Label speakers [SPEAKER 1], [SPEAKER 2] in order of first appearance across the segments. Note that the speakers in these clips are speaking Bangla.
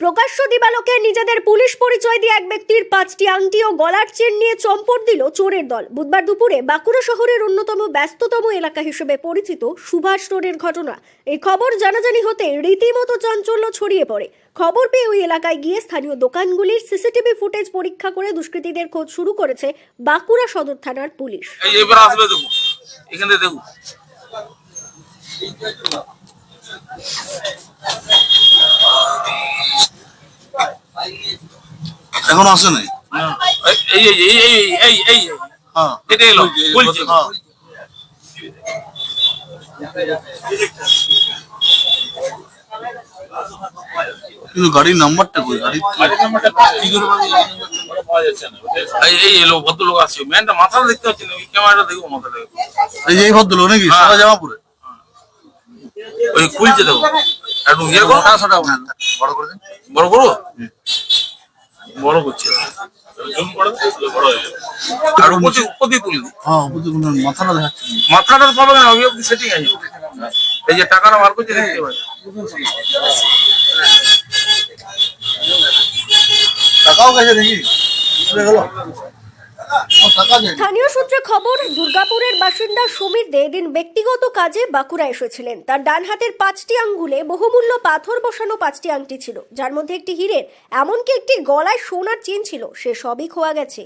[SPEAKER 1] প্রকাশ্য দিবালোকে নিজেদের পুলিশ পরিচয় দিয়ে এক ব্যক্তির পাঁচটি আংটি ও গলার চেন নিয়ে চম্পট দিল চোরের দল। বুধবার দুপুরে বাঁকুড়া শহরের অন্যতম ব্যস্ততম এলাকা হিসেবে পরিচিত সুভাষ রোডের ঘটনা। এই খবর জানাজানি হতে রীতিমতো চাঞ্চল্য ছড়িয়ে পড়ে। খবর পেয়ে ওই এলাকায় গিয়ে স্থানীয় দোকানগুলির সিসিটিভি ফুটেজ পরীক্ষা করে দুষ্কৃতীদের খোঁজ শুরু করেছে বাঁকুড়া সদর থানার পুলিশ।
[SPEAKER 2] এখান
[SPEAKER 3] এখন আসে নাই?
[SPEAKER 2] এই এই এই এই এই
[SPEAKER 3] হ্যাঁ।
[SPEAKER 2] এটা এলো বলছি
[SPEAKER 3] হ্যাঁ। কিন্তু গাড়ির নাম্বারটা কই? গাড়ি
[SPEAKER 2] কি করে পাওয়া যাচ্ছে না এই এলো ভদ্রলোক ম্যানটা দেখতে পাচ্ছি না ওই ক্যামেরাটা দেখো মাথা দেখো।
[SPEAKER 3] এই এই ভদ্রলোক নাকি?
[SPEAKER 2] হ্যাঁ।
[SPEAKER 3] জামা পরে
[SPEAKER 2] ওই খুলছে দেখো। একটু ইয়ে করো
[SPEAKER 3] বড় করে দিন।
[SPEAKER 2] বড় করো বড় করছে। আর উপতি উপতি তুলে
[SPEAKER 3] হ্যাঁ বুঝতে কোনো মাথাটা দেখাচ্ছে।
[SPEAKER 2] মাথাটা পাবে না ওই অব্দি সেটিং আছে। এই যে টাকাটা বার করছে দেখতে
[SPEAKER 3] টাকাও গেছে দেখি। গেল।
[SPEAKER 1] স্থানীয় সূত্রে খবর দুর্গাপুরের বাসিন্দা সমীর দে এদিন ব্যক্তিগত কাজে বাঁকুড়া এসেছিলেন। তার ডান হাতের পাঁচটি আঙ্গুলে বহুমূল্য পাথর বসানো পাঁচটি আংটি ছিল যার মধ্যে একটি হীরের এমনকি একটি গলায় সোনার চেন ছিল সে সবই খোয়া গেছে।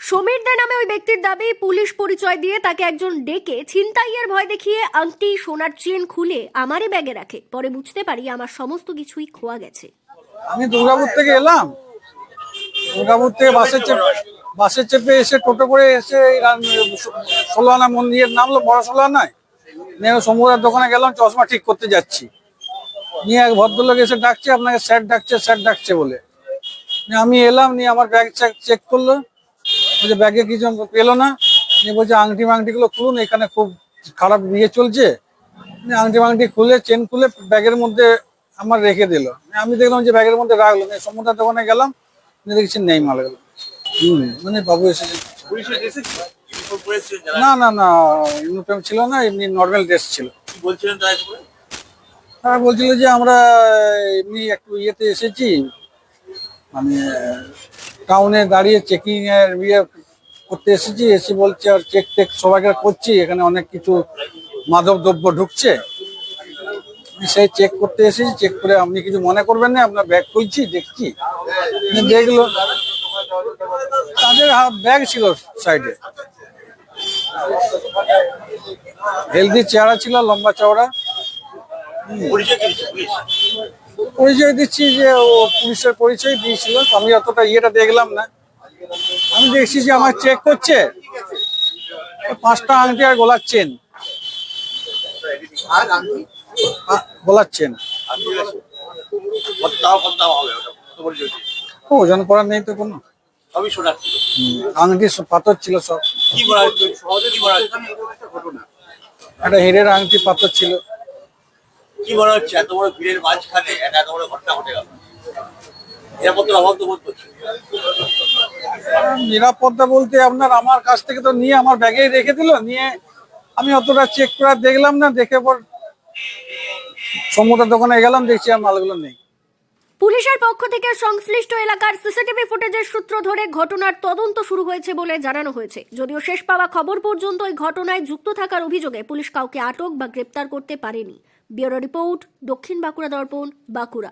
[SPEAKER 1] সমীর দে নামে ওই ব্যক্তির দাবি পুলিশ পরিচয় দিয়ে তাকে একজন ডেকে ছিনতাইয়ের ভয় দেখিয়ে আংটি সোনার চেন খুলে আমারই ব্যাগে রাখে। পরে বুঝতে পারি আমার সমস্ত কিছুই খোয়া গেছে।
[SPEAKER 4] আমি দুর্গাপুর থেকে এলাম। দুর্গাপুর থেকে বাসে চেপে বাসে চেপে এসে টোটো করে এসে ষোলোয়ানা মন্দিরের নামলো বড় ষোলোয়ানায় নিয়ে সমুদ্রের দোকানে গেলাম, চশমা ঠিক করতে যাচ্ছি। নিয়ে এক ভদ্রলোক এসে ডাকছে, আপনাকে স্যার ডাকছে স্যার ডাকছে বলে। আমি এলাম, নিয়ে আমার ব্যাগ চেক করল। বলছে ব্যাগে কিছু পেল না? নিয়ে বলছে, আংটি মাংটিগুলো খুলুন, এখানে খুব খারাপ ইয়ে চলছে। আংটি মাংটি খুলে চেন খুলে ব্যাগের মধ্যে আমার রেখে দিল। আমি দেখলাম যে ব্যাগের মধ্যে রাখল। সমুদ্রের দোকানে গেলাম দেখছি নেই মালগুলো হম মানে বাবু এসেছে না না না ইউনিফর্ম ছিল না এমনি নর্মাল ড্রেস ছিল। হ্যাঁ বলছিল যে আমরা এমনি একটু ইয়েতে এসেছি মানে টাউনে দাঁড়িয়ে চেকিং এর ইয়ে করতে এসেছি এসে বলছে আর চেক টেক সবাইকে করছি এখানে অনেক কিছু মাদক দ্রব্য ঢুকছে। সেই চেক করতে এসেছি চেক করে আপনি কিছু মনে করবেন না আপনার ব্যাগ খুলছি দেখছি। দেখল তাদের ব্যাগ ছিল সাইডে। হেলদি চেহারা ছিল লম্বা চওড়া। পরিচয় দিচ্ছি যে ও পুলিশের পরিচয় দিয়েছিল আমি অতটা ইয়েটা দেখলাম না। আমি দেখছি যে আমার চেক করছে। পাঁচটা আংটি আর গোলার চেন গোলার চেন ও, ওজন করার নেই তো কোনো? আংটি সব পাথর ছিল সব। একটা হিরের আংটি পাথর ছিল।
[SPEAKER 5] কি মনে হচ্ছে? এত বড় ভিড়ের মাঝখানে একটা এত বড় ঘটনা ঘটে গেল। নিরাপত্তার অভাব তো বোধ করছে।
[SPEAKER 4] নিরাপত্তা বলতে আপনার আমার কাছ থেকে তো নিয়ে আমার ব্যাগেই রেখে দিল। নিয়ে আমি অতটা চেক করে দেখলাম না দেখে পর সমুদ্রের দোকানে গেলাম দেখছি আর মালগুলো নেই।
[SPEAKER 1] পুলিশের পক্ষ থেকে সংশ্লিষ্ট এলাকার সিসিটিভি ফুটেজের সূত্র ধরে ঘটনার তদন্ত শুরু হয়েছে বলে জানানো হয়েছে। যদিও শেষ পাওয়া খবর পর্যন্ত ওই ঘটনায় যুক্ত থাকার অভিযোগে পুলিশ কাউকে আটক বা গ্রেপ্তার করতে পারেনি। ব্যুরো রিপোর্ট, দক্ষিণ বাঁকুড়া দর্পণ, বাঁকুড়া।